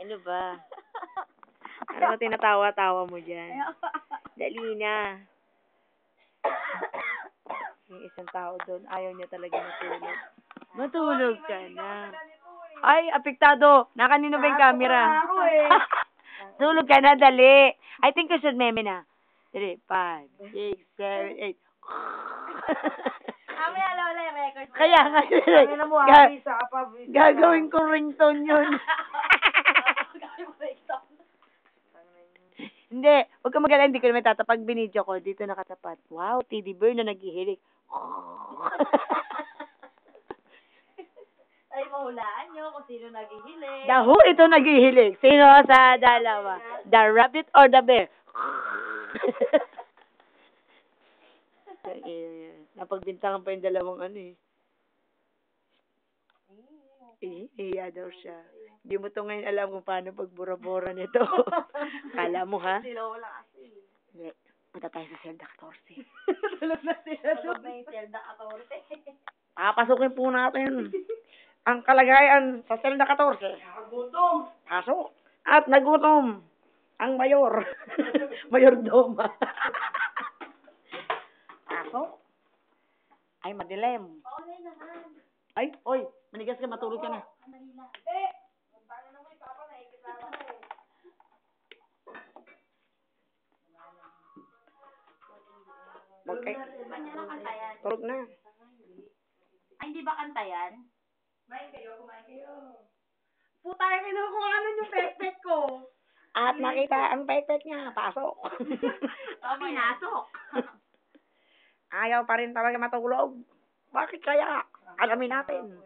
Ano ba? Ano ba tinatawa-tawa mo dyan? Dali na. Yung isang tao doon, ayaw niya talaga matulog. Matulog ka na. Ay, apektado. Nakanino ba yung camera? Tulog ka na, dali. I think you should meme na. Dali, five, six, seven, eight. Mamaya lola yung record. Kaya nga, mo, sa gagawin ko ringtone yun. Hindi, huwag ka mag hindi ko naman tatapag binidyo ko. Dito nakatapat. Wow, teddy bear na naghihilig. Ay, mahulaan nyo kung sino naghihiling. The who ito naghihilig? Sino sa dalawa? The rabbit or the bear? Napagbintangan pa yung dalawang ano eh. Eh, iya daw siya. Hindi mo to ngayon alam kung paano pagbura-bura nito. Kala mo ha? Si Lola kasi. Hindi. Punta tayo sa Zelda 14. Tulog na sila Tulog na yung Zelda 14. Papasukin po natin ang kalagayan sa Zelda 14. Gutom. Pasok. At nagutom ang mayor. mayor Doma. Pasok. Ay, madilim. Okay naman. Ay, oy, manigas ka, matulog ka na. Manila. Wag kay, Kanya lang kanta yan. tulog na. Ay, hindi ba kanta yan? Puta, yung kinukuha ano yung pek ko. At nakita ang pek-pek niya, pasok. Pinasok. Ayaw pa rin talaga matulog. Bakit kaya? Alamin natin.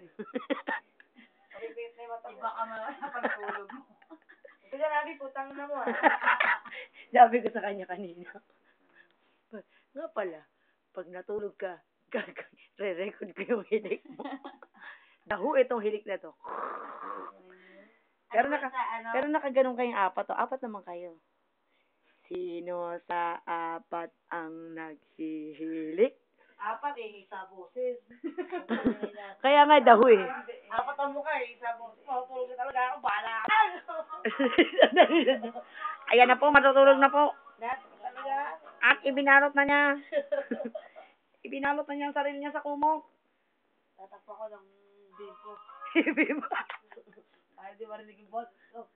Iba ka mapagtulog mo. Sige, Rabi, putang na mo. ah. Sabi ko sa kanya kanina. Nga pala, pag natulog ka, re-record ko yung hilik mo. Dahu itong hilik na to. Pero naka, ano? pero nakaganon kayong apat to. Apat naman kayo. Sino sa apat ang naghihilik? Apat eh, isa boses. Kaya nga dahu eh. Apat ang mukha eh, isa boses. Matulog ka talaga ako. Ayan na po, matutulog na po. At ibinalot na niya. ibinalot na niya ang sarili niya sa kumok. Tatakpa ko ng bimpo. Ibima. Ay, di marinig yung boss. Oh.